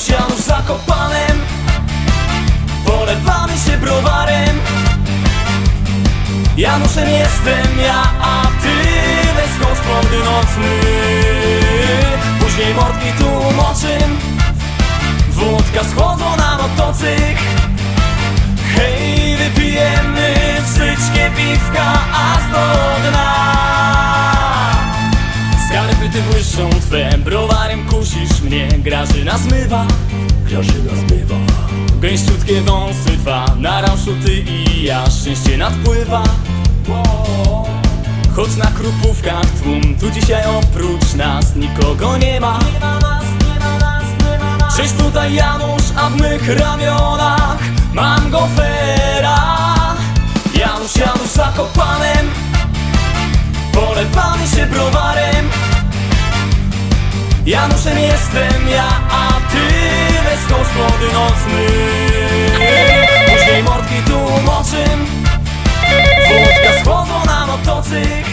sąsiadów zakopanem. Polewamy się browarem. Januszem jestem ja, a ty Leską z nocny. Później mordki tłumoczym. Wódka schłodzi Ty błyszczą twe, browarem kusisz mnie Grażyna zmywa, Grażyna zmywa. Gęściutkie wąsy dwa, na rauszu ty i ja Szczęście nadpływa. Choć na krupówkach tłum, tu dzisiaj oprócz nas nikogo nie ma. Cześć tutaj Janusz, a w mych ramionach mam gofera. Janusz, Janusz zakopanem Polewamy się browarem Januszem jestem ja, a ty wesną spłody nocny. Później mordki tłumoczym Wódka z na motocykl